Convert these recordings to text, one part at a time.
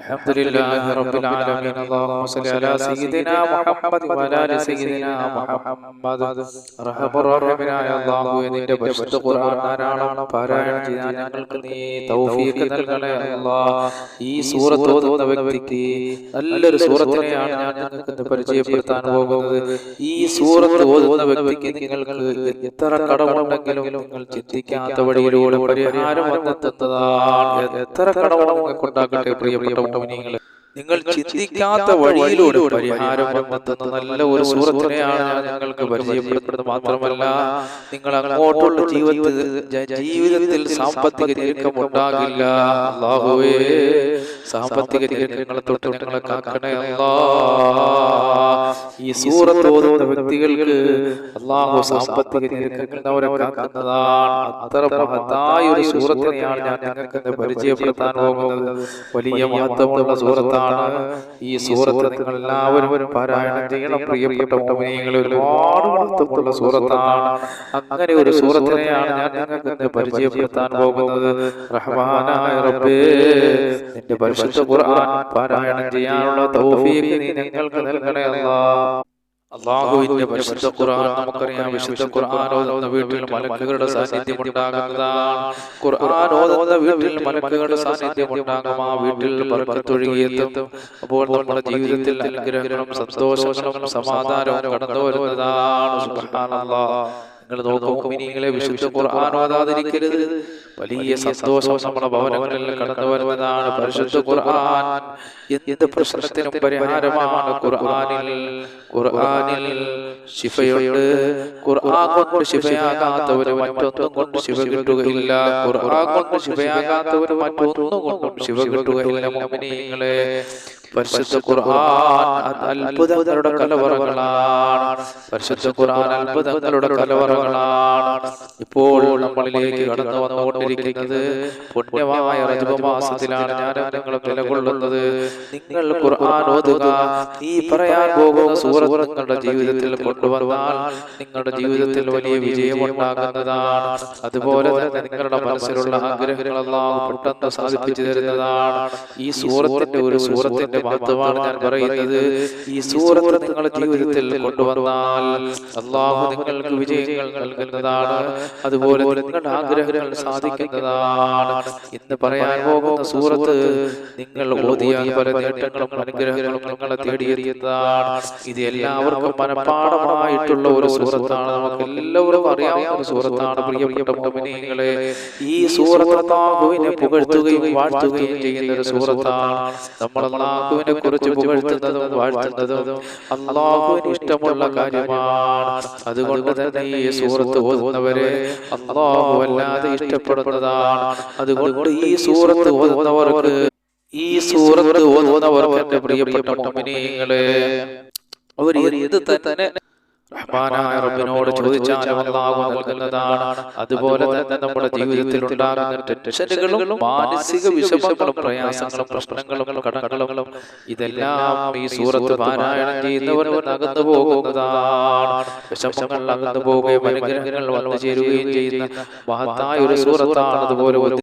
الحمد لله رب العالمين اللهم صل على سيدنا محمد وعلى ال سيدنا محمد റഹ്മ റഹീമായ അല്ലാഹു നിന്റെ പരിശുദ്ധ ഖുർആൻ ധാരാളം പാരായണം ചെയ്യാൻ ഞങ്ങൾക്ക് നീ തൗഫീഖ് നൽകണേ അല്ലാഹ് ഈ സൂറത്ത് ഓതുന്ന വ്യക്തിക്ക് നല്ലൊരു സൂറത്തിനെയാണ് ഞാൻ നിങ്ങൾക്ക് ഇന്ന് പരിചയപ്പെടുത്താൻ പോകുന്നത് ഈ സൂറത്ത് ഓതുന്ന വ്യക്തിക്ക് നിങ്ങൾക്ക് എത്ര കടമുണ്ടെങ്കിലും നിങ്ങൾ ചിന്തിക്കാത്ത വഴിയിലൂടെ പരിഹാരം വന്നെത്തുന്നതാണ് എത്ര കടമാണ് നിങ്ങൾക്ക് ഉണ്ടാകട്ടെ പ്രിയപ്പെട്ട മുഅ്മിനീങ്ങളെ നിങ്ങൾ ചിന്തിക്കാത്ത വഴിയിലൂടെ പരിഹാരം വന്നെത്തുന്ന നല്ല ഒരു സുഹൃത്തിനെയാണ് ഞാൻ നിങ്ങൾക്ക് പരിചയപ്പെടുത്തുന്നത് മാത്രമല്ല നിങ്ങൾ അങ്ങോട്ടുള്ള ജീവിതത്തിൽ ജീവിതത്തിൽ സാമ്പത്തിക ഞെരുക്കം ഉണ്ടാകില്ല. അല്ലാഹുവേ സാമ്പത്തിക ഞെരുക്കങ്ങളെ തൊട്ട് ഞങ്ങളെ കാക്കണേ അല്ലാ. ഈ സൂറത്ത് ഓതുന്ന വ്യക്തികൾക്ക് അള്ളാഹു സാമ്പത്തിക ഞെരുക്കങ്ങളിൽ അവരെ കാക്കുന്നതാണ്. അത്ര മഹത്തായ ഒരു സൂറത്തിനെയാണ് ഞാൻ ഞങ്ങൾക്ക് പരിചയപ്പെടുത്താൻ പോകുന്നത്. വലിയ മഹത്വമുള്ള സൂറത്താണ് ഈ സൂറത്ത് നിങ്ങൾ എല്ലാവരും പാരായണം ചെയ്യണം. പ്രിയപ്പെട്ട മോമിനിയങ്ങൾ ഒരുപാട് മഹത്വമുള്ള സൂറത്താണ്. അങ്ങനെ ഒരു സൂറത്തിനെയാണ് ഞാൻ ഞങ്ങൾക്ക് ഇന്ന് പരിചയപ്പെടുത്താൻ പോകുന്നത്. റഹ്മാനായ റബ്ബേ നിന്റെ പരിശുദ്ധ ഖുർആൻ പാരായണം ചെയ്യാനുള്ള തൗഫീഖ് നീ ഞങ്ങൾക്ക് നൽകണേ അല്ലാഹ് അള്ളാഹുവിന്റെ പരിശുദ്ധ ഖുർആൻ നമുക്കറിയാം വിശുദ്ധ ഖുർആൻ ഓതുന്ന വീട്ടിൽ മലക്കുകളുടെ സാന്നിധ്യം ഉണ്ടാകുന്നതാണ്. ഖുർആൻ ഓതുന്ന വീട്ടിൽ മലക്കുകളുടെ സാന്നിധ്യം ഉണ്ടാകും. ആ വീട്ടിൽ പറക്കത്തൊഴുകിയെത്തും അപ്പോൾ നമ്മുടെ ജീവിതത്തിൽ അനുഗ്രഹങ്ങളും സന്തോഷങ്ങളും സമാധാനവും കടന്നു വരുന്നതാണ്. നിങ്ങൾ നോക്കൂ വിശുദ്ധ ഖുർആൻ ഓതാതിരിക്കരുത്. വലിയ സന്തോഷം നമ്മുടെ ഭവനങ്ങളിൽ കടന്നു വരുന്നതാണ് പരിശുദ്ധ ഖുർആൻ. എന്ത് പ്രശ്നത്തിനും പരിഹാരമാണ് ഖുർആനിൽ. ഖുർആനിൽ. ശിഫയുണ്ട്. ഖുർആൻ കൊണ്ട് ശിഫയാകാത്തവര് മറ്റൊന്നും കൊണ്ട് ശിവ കിട്ടുകയില്ല. ഖുർആൻ കൊണ്ട് ശിഫയാകാത്തവര് മറ്റൊന്നും കൊണ്ടും ശിവ കിട്ടുകയില്ല പരിശുദ്ധ ഖുർആൻ അത്ഭുതങ്ങളുടെ കലവറകളാണ്. പരിശുദ്ധ ഖുർആൻ അത്ഭുതങ്ങളുടെ കലവറകളാണ്. ഇപ്പോൾ നമ്മളിലേക്ക് കടന്നു വന്നുകൊണ്ടിരിക്കുന്നത് പുണ്യമായ റജബ മാസത്തിലാണ് ഞാൻ നിങ്ങളും നിലകൊള്ളുന്നത് നിങ്ങൾ ഖുർആൻ ഓതുക. ഈ പറയാൻ പോകുന്ന സൂറത്ത് ജീവിതത്തിൽ കൊണ്ടുവന്നാൽ നിങ്ങളുടെ ജീവിതത്തിൽ വലിയ വിജയമുണ്ടാകുന്നതാണ്. അതുപോലെ തന്നെ നിങ്ങളുടെ മനസ്സിലുള്ള ആഗ്രഹങ്ങളെല്ലാം പെട്ടെന്ന് സാധിപ്പിച്ചു തരുന്നതാണ്. ഈ സൂറത്തിന്റെ ഒരു സൂറത്തിന്റെ മഹത്വമാണ് ഞാൻ പറയുന്നത് ഈ സൂറത്ത് നിങ്ങളുടെ ജീവിതത്തിൽ കൊണ്ടുവന്നാൽ അള്ളാഹു നിങ്ങൾക്ക് വിജയങ്ങൾ നൽകുന്നതാണ്. അതുപോലെ നിങ്ങളുടെ ആഗ്രഹങ്ങൾ സാധിക്കുന്നതാണ്. ഇന്ന് പറയാൻ പോകുന്ന സൂറത്ത് നിങ്ങൾ ഓതിയാൽ പല നേട്ടങ്ങളും അനുഗ്രഹങ്ങളും നിങ്ങളെ തേടിയെത്തിയതാണ് ഇത് എല്ലാവർക്കും മനഃപ്പാടമായിട്ടുള്ള ഒരു സൂറത്താണ്. നമുക്ക് എല്ലാവരും അറിയാവുന്ന ഒരു സൂറത്താണ് പ്രിയപ്പെട്ട മോമിനികളെ ഈ സൂറത്താഹുവിനെ പുകഴ്ത്തുകയും വാഴ്ത്തുകയും ചെയ്യുന്ന ഒരു സൂറത്താണ്. നമ്മൾ അള്ളാഹുവിനെ കുറിച്ച് പുകഴ്ത്തുന്നതും വാഴ്ത്തുന്നതും അള്ളാഹുവിന് ഇഷ്ടമുള്ള കാര്യമാണ്. അതുകൊണ്ട് തന്നെ ഈ സൂറത്ത് ഓതുന്നവരെ അള്ളാഹു വല്ലാതെ ഇഷ്ടപ്പെടുന്നതാണ്. അതുകൊണ്ട് ഈ സൂറത്ത് ഓതുന്നവർക്ക് ഈ സൂറത്ത് ഓതുന്നവർക്ക് പ്രിയപ്പെട്ട മുഅ്മിനീങ്ങളെ അവർ എന്ത് തന്നെ റഹ്മാനായ റബ്ബിനോട് ചോദിച്ചാലും അല്ലാഹു നൽകുന്നതാണ് അതുപോലെ തന്നെ നമ്മുടെ ജീവിതത്തിൽ ഉണ്ടാകുന്ന ടെൻഷനുകളും മാനസിക വിഷമങ്ങളും പ്രയാസങ്ങളും പ്രശ്നങ്ങളും കടങ്ങളും ഇതെല്ലാം ഈ സൂറത്ത് പാരായണം ചെയ്യുന്നവർ അകന്നു പോകുന്നതാണ്. വിഷമങ്ങൾ അകന്നു പോവുകയും അനുഗ്രഹങ്ങൾ വന്നു ചേരുകയും ചെയ്യുന്ന മഹത്തായ ഒരു സൂറത്താണ് അതുപോലെ ഒരു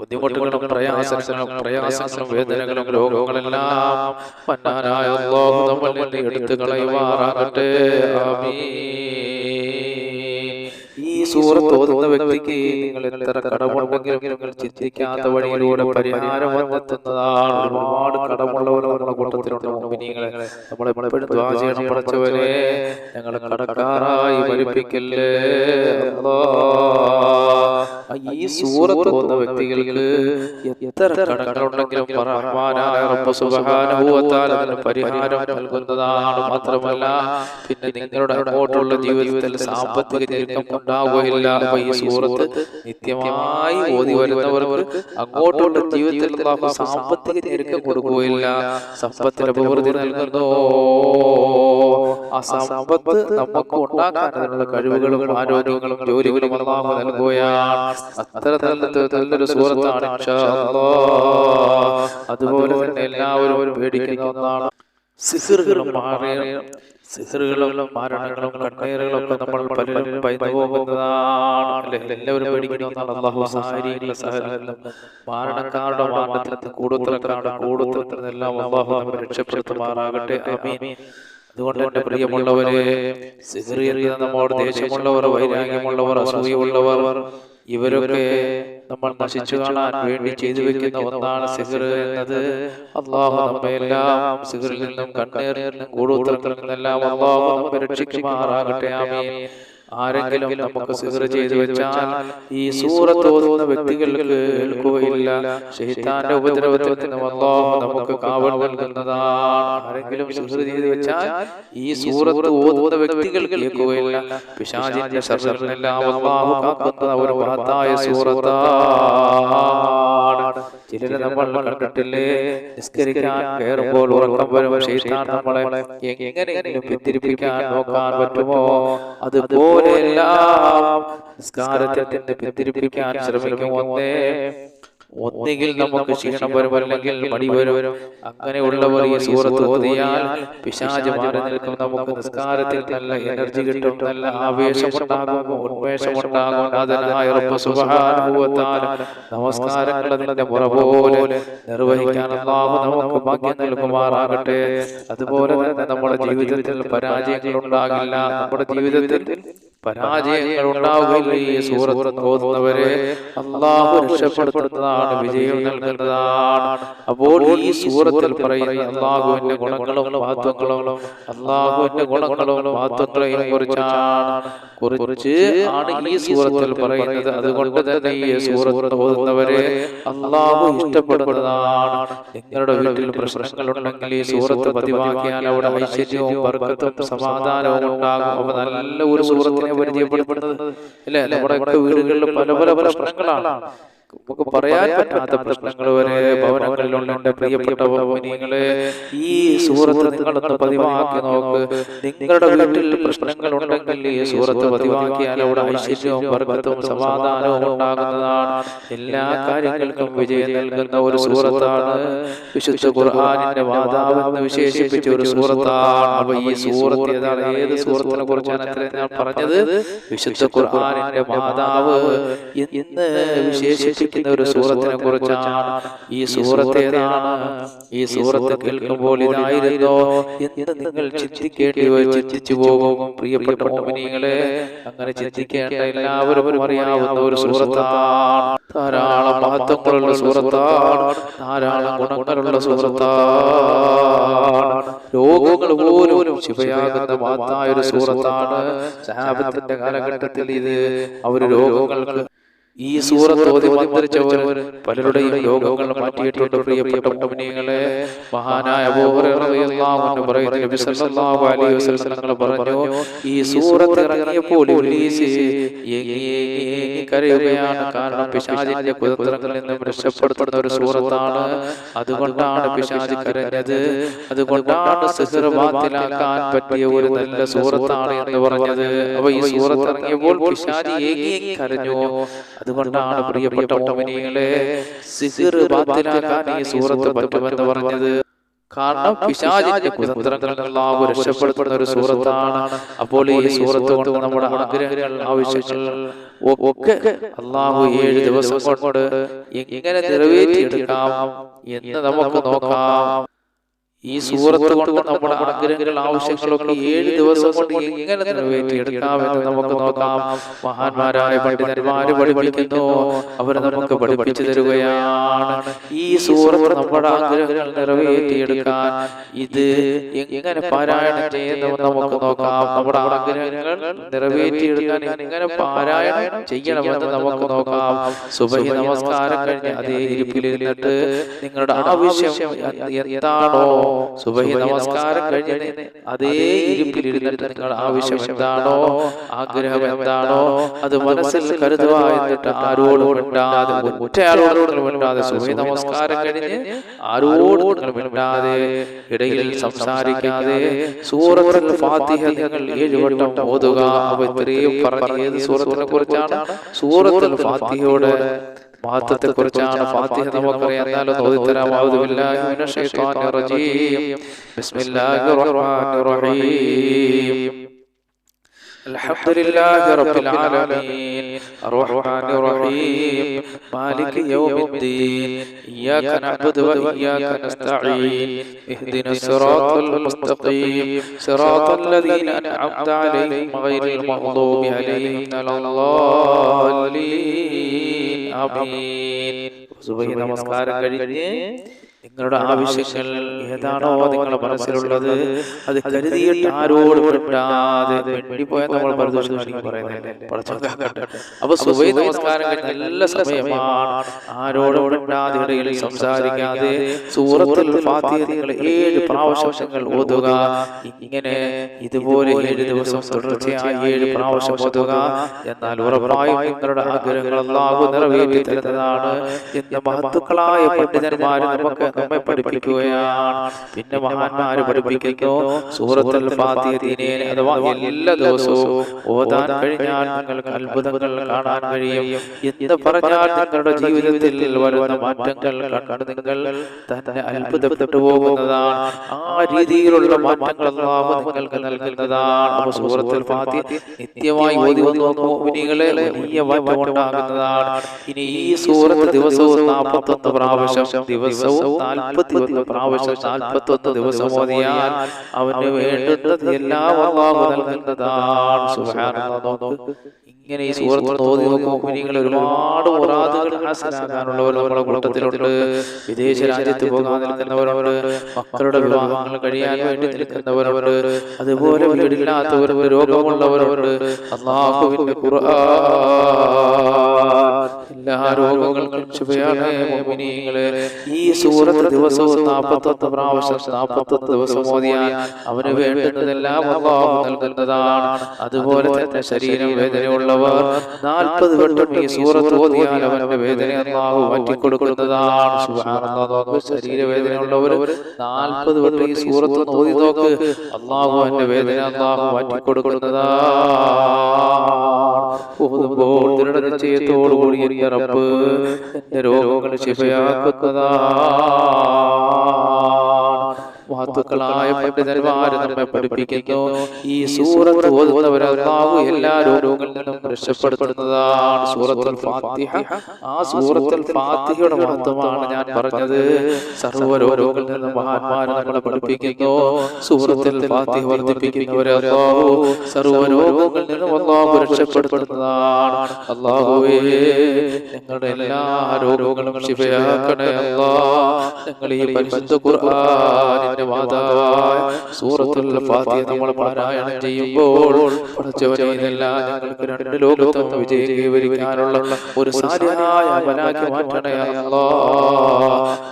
ബുദ്ധിമുട്ടുകളും പ്രയാസങ്ങളും പ്രയാസങ്ങളും വേദനകളും രോഗങ്ങളെല്ലാം മന്നാനായ അല്ലാഹു നമ്മൾ നിന്ന് എടുത്തു കളയുമാറാകട്ടെ ആമീൻ. സൂറത്ത് ഓതുന്ന വ്യക്തിക്ക് നിങ്ങൾ എത്ര കടമുണ്ടെങ്കിലും നിങ്ങൾ ചിന്തിക്കാത്ത വഴിയിലൂടെ പരിഹാരം വന്നെത്തുന്നതാണ് ഒരുപാട് കൂട്ടത്തിലുണ്ട്. മോമിനികളെ എപ്പോഴും പഠിച്ചവരെ. അല്ലാ. ഈ സൂറത്ത് ഓതുന്ന വ്യക്തികൾക്ക് എത്ര കടങ്ങളുണ്ടെങ്കിലും പരിഹാരം നൽകുന്നതാണ്. മാത്രമല്ല പിന്നെ നിങ്ങളുടെ അങ്ങോട്ടുള്ള ജീവിതത്തിൽ സാമ്പത്തിക ഞെരുക്കം അപ്പൊ ഈ സൂറത്ത് നിത്യമായി ഓതി വരുന്നവർക്ക് അങ്ങോട്ടുള്ള ജീവിതത്തിൽ സാമ്പത്തിക ഞെരുക്കം കൊടുക്കുകയില്ല. സമ്പത്തിന് അഭിവൃദ്ധി നൽകുന്നു ആ സമ്പത്ത് നമുക്ക് ഉണ്ടാക്കാനുള്ള കഴിവുകളും ആരോഗ്യങ്ങളും ജോലികളും അല്ലാഹു നൽകുകയാണ്. അത്ര നല്ല നല്ലൊരു സൂറത്താണ്. അതുപോലെ തന്നെ എല്ലാവരും പേടിക്കുന്ന ഒന്നാണ് സിഹിറുകളും മാറിയ സിഹറുകളും മാരണങ്ങളും കണ്ണീറുകളും ഒക്കെ നമ്മൾ പലരും പൈതു പോകുന്നതാണ്. അല്ലേ? എല്ലാവരും പേടിക്കുന്നതാണ് അള്ളാഹു സാരിയുള്ള സഹനം മാരണക്കാരുടെ മാരണത്തിനകത്ത് കൂടുതലക്കാരുടെ കൂടുതൽ നിന്നെല്ലാം അള്ളാഹു നമ്മെ രക്ഷപ്പെടുത്തുമാറാകട്ടെ. ആമീൻ. അതുകൊണ്ട് എന്റെ പ്രിയമുള്ളവരെ സിഹറിയ നമ്മോട് ദേഷ്യമുള്ളവർ വൈരാഗ്യമുള്ളവർ അസൂയുള്ളവർ ഇവരൊക്കെ നമ്മൾ നശിച്ചു കാണാൻ വേണ്ടി ചെയ്തു വെക്കുന്ന ഒന്നാണ് സിഹർ എന്നത്. അള്ളാഹു നമ്മെ എല്ലാം സിഹറിൽ നിന്നും കണ്ണേറിൽ നിന്നും കൂടുതൽ നിന്നെല്ലാം അള്ളാഹു നമ്മെ രക്ഷിക്കുമാറാകട്ടെ. ആമീൻ. ആരെങ്കിലും നമുക്ക് സിഹർ ചെയ്തു വെച്ചാൽ ഈ സൂറത്ത് ഓതുന്ന വ്യക്തികൾക്ക് കേൾക്കുകയില്ല ഷെയ്ത്താന്റെ ഉപദ്രവത്തിൽ നിന്നും അള്ളാഹു നമുക്ക് കാവൽ നൽകുന്നതാണ്. ആരെങ്കിലും സിഹർ ചെയ്തു വെച്ചാൽ ഈ സൂറത്ത് ഓതുന്ന വ്യക്തികൾ കേൾക്കുകയില്ല പിശാചിന്റെ ശരീരമെല്ലാം അള്ളാഹു കാക്കുന്ന ഒരു മഹത്തായ സൂറത്താണ് ചിലര് നമ്മൾ കണ്ടിട്ടില്ലേ? നിസ്കരിക്കാൻ കയറുമ്പോൾ ഉറക്കം വരും ഷെയ്ത്താൻ നമ്മളെ എങ്ങനെയെങ്കിലും പിന്തിരിപ്പിക്കാൻ നോക്കാൻ പറ്റുമോ? അതുപോലെയെല്ലാം നിസ്കാരത്തിൽ നിന്ന് പിന്തിരിപ്പിക്കാൻ ശ്രമിക്കും ഒന്നേ ഒന്നുകിൽ നമുക്ക് ക്ഷീണം വരും അല്ലെങ്കിൽ മടി വരും. അങ്ങനെയുള്ളവർ ഈ സൂറത്ത് ഓതിയാൽ പിശാച് മാറി നിൽക്കും. നമുക്ക് നിസ്കാരത്തിൽ നല്ല എനർജി കിട്ടും. നല്ല ആവേശമുണ്ടാകും ഉന്മേഷമുണ്ടാകും അതിനായ നമസ്കാരങ്ങൾ അതിന്റെ പുറപോലെ നിർവഹിക്കാൻ നമുക്ക് ഭാഗ്യം നൽകുമാറാകട്ടെ. അതുപോലെ തന്നെ നമ്മുടെ ജീവിതത്തിൽ പരാജയങ്ങൾ ഉണ്ടാകില്ല. നമ്മുടെ ജീവിതത്തിൽ പരാജയങ്ങൾ ഉണ്ടാവുകയില്ല ഈ സൂറത്ത് ഓതുന്നവരെ അള്ളാഹു രക്ഷപ്പെടുത്തുന്നതാണ് വിജയം നൽകുന്നതാണ്. അപ്പോൾ ഈ സൂറത്തിൽ പറയുന്ന അള്ളാഹുവിന്റെ ഗുണങ്ങളും മഹത്വങ്ങളും അള്ളാഹുവിന്റെ ഗുണങ്ങളും മഹത്വങ്ങളെയും കുറിച്ചാണ്. കുറിച്ച് ആണ് ഈ സൂറത്തിൽ പറയുന്നത്. അതുകൊണ്ട് തന്നെ ഈ സൂറത്ത് ഓതുന്നവരെ അള്ളാഹു ഇഷ്ടപ്പെടുന്നതാണ്. നിങ്ങളുടെ വീട്ടിൽ പ്രശ്നങ്ങളുണ്ടെങ്കിൽ ഈ സൂറത്ത് പതിവാക്കിയാൽ അവിടെ ഐശ്വര്യവും വർഗത്തും സമാധാനവും ഉണ്ടാകും. അവ നല്ല ഒരു സൂറത്തിനെ പരിചയപ്പെടുത്തുന്നത് അല്ലേ? നമ്മുടെ വീടുകളിൽ പല പല പ്രശ്നങ്ങളാണ്. നമുക്ക് പറയാൻ പറ്റാത്ത പ്രശ്നങ്ങൾ വരെ ഭവനങ്ങളിലുണ്ട്. പ്രിയപ്പെട്ട ഭവനീയങ്ങളെ ഈ സൂറത്ത് നിങ്ങളൊന്ന് പതിവാക്കി നോക്ക്. നിങ്ങളുടെ വീട്ടിൽ പ്രശ്നങ്ങൾ ഉണ്ടെങ്കിൽ ഈ സൂറത്ത് പതിവാക്കിയാൽ അവിടെ ഐശ്വര്യവും വർഗത്വവും സമാധാനവും ഉണ്ടാകുന്നതാണ്. എല്ലാ കാര്യങ്ങൾക്കും വിജയം നൽകുന്ന ഒരു സൂറത്താണ്. വിശുദ്ധ ഖുർആാനിന്റെ മാതാവ് എന്ന് വിശേഷിപ്പിച്ച ഒരു സൂറത്താണ്. അപ്പൊ ഈ സൂറത്ത് ഏതാണ്? ഏത് സൂറത്തിനെ കുറിച്ചാണ് ഞാൻ പറഞ്ഞത്? വിശുദ്ധ ഖുർആാനിന്റെ മാതാവ് എന്ന് വിശേഷിപ്പിക്കുന്ന ഒരു സൂറത്തിനെ കുറിച്ചാണ് ഈ സൂറത്ത് ഏതാണ് ഈ സൂറത്ത് കേൾക്കുമ്പോൾ ഇതായിരുന്നോ? എന്ന് നിങ്ങൾ ചിന്തിക്കേണ്ടി ചിന്തിച്ചു പോകും. പ്രിയപ്പെട്ട മോമിനികളെ അങ്ങനെ ചിന്തിക്കേണ്ട എല്ലാവരും അറിയാവുന്ന ഒരു സൂറത്താണ്. ധാരാളം മഹത്വങ്ങളുള്ള സൂറത്താണ്. ധാരാളം ഗുണങ്ങളുള്ള സൂറത്താണ്. രോഗങ്ങൾ പോലും ശിവയാകുന്ന മഹത്തായ ഒരു സൂറത്താണ്. സഹാബത്തിന്റെ കാലഘട്ടത്തിൽ ഇത് അവർ രോഗങ്ങൾക്ക് ഈ സൂറത്ത് പലരുടെയും രോഗങ്ങൾ മാറ്റിയിട്ടുണ്ട്. പ്രിയപ്പെട്ട മുഅ്മിനീങ്ങളെ മഹാനായ അൻഹു നബി സല്ലല്ലാഹു അലൈഹി വസല്ലം പറഞ്ഞു ഈ സൂറത്ത് ഒരു സൂറത്താണ്. അതുകൊണ്ടാണ് പിശാച് കരഞ്ഞത്. അതുകൊണ്ടാണ് സിഹർ പറ്റിയ ഒരു നല്ല സൂറത്താണ് എന്ന് പറഞ്ഞത്. അപ്പൊ ഈ സൂറത്ത് ഇറങ്ങിയപ്പോൾ പിശാചി കരഞ്ഞു അതുകൊണ്ടാണ് പ്രിയപ്പെട്ട മോമിനികളെ സിഹിർ ബാത്തിലാക്കാൻ ഈ സൂറത്ത് പറ്റുമെന്ന് പറഞ്ഞത് കാരണം പിശാചിന്റെ കുതന്ത്രങ്ങളിൽ അല്ലാഹു രക്ഷപ്പെടുത്തുന്ന ഒരു സൂറത്താണ് അപ്പോൾ ഈ സൂറത്ത് കൊണ്ട് നമ്മുടെ ആഗ്രഹങ്ങൾ ആവശ്യങ്ങൾ ഒക്കെ അള്ളാഹു ഏഴ് ദിവസം കൊണ്ട് എങ്ങനെ നിറവേറ്റിയെടുക്കാം എന്ന് നമുക്ക് നോക്കാം. ഈ സൂറത്ത് കൊണ്ട് നമ്മുടെ ആഗ്രഹങ്ങൾ ആവശ്യങ്ങളൊക്കെ ഏഴ് ദിവസം കൊണ്ട് എങ്ങനെ നിറവേറ്റിയെടുക്കാമെന്ന് നമുക്ക് നോക്കാം. മഹാന്മാരായ പണ്ഡിതന്മാര് പഠിപ്പിക്കുന്നു. അവർ നമുക്ക് പഠിപ്പിച്ചു തരുകയാണ്. ഈ സൂറത്ത് നമ്മുടെ ആഗ്രഹങ്ങൾ നിറവേറ്റിയെടുക്കാൻ ഇത് എങ്ങനെ പാരായണം ചെയ്യുന്നുവെന്ന് നമുക്ക് നോക്കാം. നമ്മുടെ ആഗ്രഹങ്ങൾ നിറവേറ്റിയെടുക്കാൻ എങ്ങനെ പാരായണം ചെയ്യണമെന്ന് നമുക്ക് നോക്കാം. സുബഹി നമസ്കാരം കഴിഞ്ഞ് അതേ ഇരിപ്പിലിരുന്നിട്ട് നിങ്ങളുടെ ആവശ്യം എന്താണോ സുബഹി നമസ്കാരം കഴിഞ്ഞ് അതേ ഇരിപ്പിലിരുന്നിട്ട് നിങ്ങൾ ആവശ്യം എന്താണോ ആഗ്രഹം എന്താണോ അത് മനസ്സിൽ കരുതുക എന്നിട്ട് ആരോടും മിണ്ടാതെ ഒറ്റയാളോടും മിണ്ടാതെ സുബഹി നമസ്കാരം കഴിഞ്ഞ് ആരോടും നിങ്ങൾ മിണ്ടാതെ ഇടയിൽ സംസാരിക്കാതെ സൂറത്തുൽ ഫാത്തിഹ നിങ്ങൾ ഏഴുവട്ടം ഓതുക. അവ ഇത്രയും പറഞ്ഞ ഏത് സൂറത്തിനെ കുറിച്ചാണ്? സൂറത്തുൽ ഫാത്തിഹയോട് മഹത്വത്തെ കുറിച്ചാണ് ഫാത്തിഹ നമുക്കറിയാം എന്നാലും ഓതിത്തരാം അഊദു ബില്ലാഹി മിനശ് ശൈത്വാനിർ റജീം ബിസ്മില്ലാഹിർ റഹ്മാനിർ റഹീം الحمد لله رب العالمين الرحمن الرحيم مالك يوم الدين إياك نعبد وإياك نستعين اهدنا الصراط المستقيم صراط الذين أنعمت عليهم غير المغضوب عليهم ولا الضالين आमीन। सुबह नमस्कार करिए। നിങ്ങളുടെ ആവശ്യങ്ങൾ ഏതാണോ നിങ്ങളുടെ മനസ്സിലുള്ളത് അത് കരുതിയിട്ട് ആരോട് മിണ്ടാതെ നമ്മൾ പരദോഷം പറയുന്നത് അപ്പൊ സുബൈ നമസ്കാരം കഴിഞ്ഞ നല്ല സമയമാണ്. ആരോടും മിണ്ടാതെ ഇടയിൽ സംസാരിക്കാതെ സൂറത്തുൽ ഫാത്തിഹ നിങ്ങൾ ഏഴ് പ്രാവശ്യങ്ങൾ ഓതുക. ഇങ്ങനെ ഇതുപോലെ ഏഴ് ദിവസം തുടർച്ചയായി ഏഴ് പ്രാവശ്യം ഓതുക. എന്നാൽ ഉറപ്പായും നിങ്ങളുടെ ആഗ്രഹങ്ങൾ അല്ലാഹു നിറവേറ്റി തരുന്നതാണ് എന്ന് മഹത്തുക്കളായ പണ്ഡിതന്മാർ നമുക്ക് നമ്മെ പഠിപ്പിക്കുകയാണ്. പിന്നെ മഹാന്മാര് പഠിപ്പിക്കുന്നു. സൂറത്തുൽ ഫാത്തിഹീനെ അഥവാ എല്ലാ ദിവസവും ഓതാൻ കഴിഞ്ഞാൽ നിങ്ങൾക്ക് അത്ഭുതങ്ങൾ കാണാൻ കഴിയും. എന്ന് പറഞ്ഞാൽ നിങ്ങളുടെ ജീവിതത്തിൽ വരുന്ന മാറ്റങ്ങൾ കണ്ട് നിങ്ങൾ തന്നെ അത്ഭുതപ്പെട്ടു പോകുന്നതാണ്. ആ രീതിയിലുള്ള മാറ്റങ്ങൾ അല്ലാഹു നിങ്ങൾക്ക് നൽകുന്നതാണ്. അപ്പോൾ സൂറത്തുൽ ഫാത്തിഹ നിത്യമായി ഓതി വന്നു. വലിയ മാറ്റം ഉണ്ടാകുന്നതാണ് ഇനി ഈ സൂറത്ത് ദിവസവും നാൽപ്പത്തൊന്ന് പ്രാവശ്യം ദിവസവും നാൽപ്പത്തി ഒന്ന് പ്രാവശ്യം നാൽപ്പത്തൊന്ന് ദിവസം നൽകുന്നതാണ് ഇങ്ങനെ ഈ സൂറത്ത് തോതി നോക്കുമ്പോൾ നിങ്ങൾ ഒരുപാട് നമ്മുടെ കൂട്ടത്തിലുണ്ട് വിദേശ രാജ്യത്ത് പോകാൻ നിൽക്കുന്നവരുണ്ട്. മക്കളുടെ വിവാഹങ്ങൾ കഴിയാൻ വേണ്ടി നിൽക്കുന്നവരുണ്ട്. അതുപോലെ വീടില്ലാത്തവർ രോഗമുള്ളവരുണ്ട്. അള്ളാഹുവിന്റെ എല്ലാ രോഗങ്ങൾക്കും ഈ സൂറത്ത് ദിവസവും നാൽപ്പത്തൊന്ന് പ്രാവശ്യം നാൽപ്പത്തൊന്ന് ദിവസം ഓതിയാൽ അവന് വേണ്ടുന്നതെല്ലാം അള്ളാഹു നൽകുന്നതാണ്. അതുപോലെ തന്നെ ശരീരം വേദനയുള്ളവർ നാൽപ്പത് വട്ടം ഈ സൂറത്ത് ഓതിയാൽ അവന്റെ വേദന അള്ളാഹു മാറ്റിക്കൊടുക്കുന്നതാണ് ശരീരവേദന ശരീരവേദനയുള്ളവർ നാൽപ്പത് വട്ടം ഈ സൂറത്ത് ഓതി നോക്ക് അള്ളാഹു അവന്റെ വേദന അള്ളാഹു മാറ്റിക്കൊടുക്കുന്നതാണ് ദൃഢനിശ്ചയത്തോടുകൂടി എന്റെ റബ്ബ് എന്റെ രോഗങ്ങൾ ശിഫയാക്കുന്നതാണ്. മഹത്തുക്കളായ പണ്ഡിതന്മാര് നമ്മെ പഠിപ്പിക്കുന്നു. ഈ സൂറത്ത് ഓതുന്നവരെ അല്ലാഹു എല്ലാ രോഗങ്ങളിൽ നിന്നും രക്ഷപ്പെടുത്തുന്നതാണ് സൂറത്തുൽ ഫാത്തിഹ. ആ സൂറത്തുൽ ഫാത്തിഹയുടെ മഹത്വമാണ് ഞാൻ പറഞ്ഞത്. സർവ രോഗങ്ങളിൽ നിന്നും മഹാന്മാര് നമ്മളെ പഠിപ്പിക്കുന്നു. സൂറത്തുൽ ഫാത്തിഹ വർദ്ധിപ്പിക്കുന്നവരെ അല്ലാഹു സർവ രോഗങ്ങളിൽ നിന്നും അല്ലാഹു രക്ഷപ്പെടുത്തുന്നതാണ്. അല്ലാഹുവേ ഞങ്ങളുടെ എല്ലാ രോഗങ്ങളും ശിവയാക്കണേ അല്ലാ ഞങ്ങൾ ഈ പരിശുദ്ധ മാതാവായ സൂറത്തുൽ ഫാത്തിഹ നമ്മൾ പാരായണം ചെയ്യുമ്പോൾ പടച്ചവനെ ഇതെല്ലാം ഞങ്ങൾക്ക് രണ്ട് ലോകത്തും വിജയം കൈവരിക്കാനുള്ള ഒരു സാധ്യമായ അമലാക്കി മാറ്റണേ അല്ലാ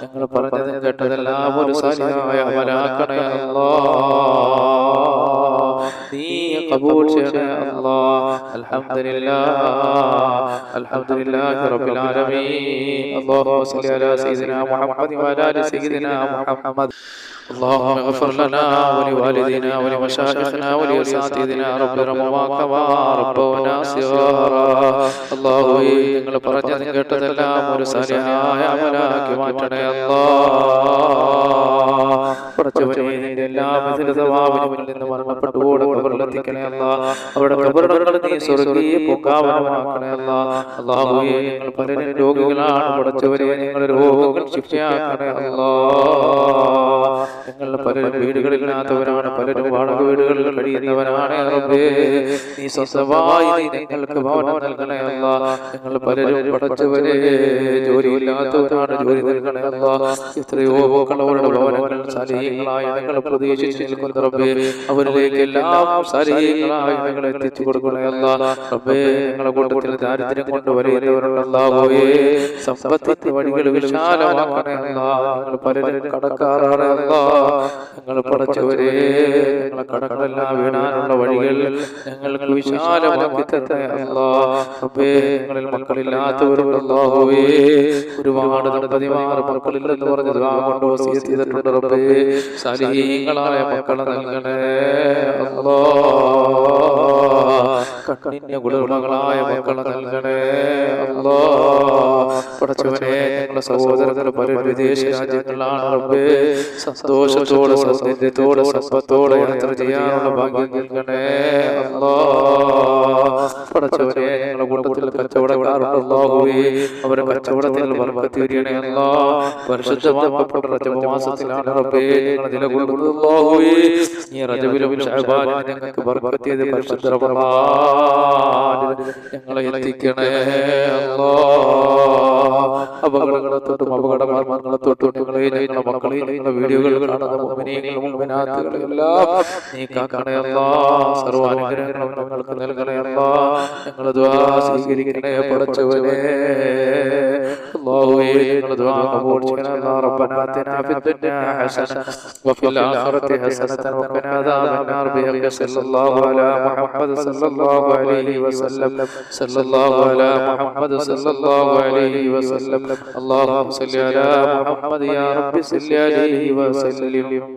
ഞങ്ങൾ പറഞ്ഞത് കേട്ടതെല്ലാം ഒരു സാധ്യമായ അമലാക്കണേ അല്ലാ നീ കബൂൽ ചെയ്യണേ അല്ലാ അൽഹംദുലില്ലാഹ് അൽഹംദുലില്ലാഹി റബ്ബിൽ ആലമീൻ اللهم صل على سيدنا محمد وعلى ال سيدنا محمد اللهم اغفر لنا ولوالدينا ولمشايخنا ولأساتذتنا رب رمضان كما ربونا صغارا الله നിങ്ങൾ പറഞ്ഞത് കേട്ടതെല്ലാം ഒരു സാലിഹായ അമലാക്കി മാറ്റണേ അല്ലാ പടച്ചവനെ നിന്റെ എല്ലാ മിഥിലതവാവിനുമിൽ നിന്ന് മരണപ്പെട്ടു ഓടെ കബറിലെത്തിക്കണേ അല്ലാ അവിടെ കബറിടങ്ങൾ നീ സ്വർഗീയ പൂങ്കാവനമാക്കണേ അല്ലാ അല്ലാഹുവേ ഞങ്ങൾ പലരും രോഗികളാണ് പടച്ചവരെ ഞങ്ങളുടെ രോഗങ്ങൾ ശിക്ഷയാക്കണേ അല്ലാ ഞങ്ങൾ പലരും വീടുകളില്ലാത്തവരാണ് പലരും വാടക വീടുകളിൽ കഴിയുന്നവരാണ് നീ സ്വസ്ഥമായി ഞങ്ങൾക്ക് ഭവനം നൽകണേ അല്ലാ. ഞങ്ങൾ പലരും പടച്ചവരെ ജോലിയില്ലാത്തവരാണ് ജോലി നൽകണേ അല്ലാ. എത്രയോ കളവരുടെ ഭവനങ്ങൾ സലീങ്ങളായ ഞങ്ങൾ പ്രതീക്ഷിച്ച് നിൽക്കുന്ന റബ്ബേ. അവരിലേക്ക് എല്ലാം സലീങ്ങളായ ഞങ്ങൾ എത്തിച്ചു കൊടുക്കണേ അല്ലാ. റബ്ബേ ഞങ്ങളെ കൂട്ടത്തിൽ ദാരിദ്ര്യം കൊണ്ട് വരയുന്നവരുണ്ടല്ലാവോയേ സമ്പത്തിന്റെ വഴികൾ വിശാലമാക്കണേ അല്ലാ. ഞങ്ങൾ പലരും കടക്കാറാണ് അല്ലാ. ഞങ്ങൾ പടച്ചവരെ ഞങ്ങളെ വീണാനുള്ള വഴികൾ ഞങ്ങൾക്ക് വിശാലമാക്കി തരണേ ഞങ്ങളിൽ ഒരുപാട് ദമ്പതിമാർ മക്കളില്ലെന്ന് പറഞ്ഞ് ചെയ്തിട്ടുണ്ട് റബ്ബേ. മക്കളെ നൽകണേ അല്ലാ. കണ്ണിന് കുളിർമകളായ മക്കളെ നൽകണേ. അല്ലാ പടച്ചവനെ ഞങ്ങളുടെ സഹോദരങ്ങളെ പല വിദേശ രാജ്യങ്ങളിലാണ് റബ്ബേ. സന്തോഷത്തോടെ സൗന്ദര്യത്തോടെ സമ്പത്തോടെ യാത്ര ചെയ്യാനുള്ള ഭാഗ്യം നൽകണേ. അല്ലാ പടച്ചവനെ ഞങ്ങളുടെ കൂട്ടത്തിൽ കച്ചവടക്കാരുള്ളാഹുവേ അവരെ കച്ചവടത്തിൽ വർക്കത്തീരിയണേ അല്ലോ പരിശുദ്ധമാക്കപ്പെട്ട രജമാസത്തിലാണ് റബ്ബേ ഞങ്ങൾ നിലകൊള്ളുള്ളാഹുവേ ഈ റജബിലും ശഅബാനിലും ഞങ്ങൾക്ക് ബർക്കത്ത് പരിശുദ്ധ റമളാനിൽ ഞങ്ങളെ എത്തിക്കണേ അല്ലോ. അപകടങ്ങളെ തൊട്ടും അപകട മർമ്മങ്ങളെ തൊട്ടും ഞങ്ങളെ ഞങ്ങളുടെ മക്കളെ ഞങ്ങളുടെ വീഡിയോകൾ കാണുന്ന നീ കാക്കണേ അല്ലാ. സർവാനുഗ്രഹങ്ങളും ഞങ്ങൾക്ക് നൽകണേ അല്ലാ. قبول جنا ربنا اتنا في الدنيا حسنه وفي الاخره حسنه وقنا عذاب النار بحق صلى الله على محمد صلى الله عليه وسلم صلى الله على محمد صلى الله عليه وسلم اللهم صل على محمد يا رب صل عليه وسلم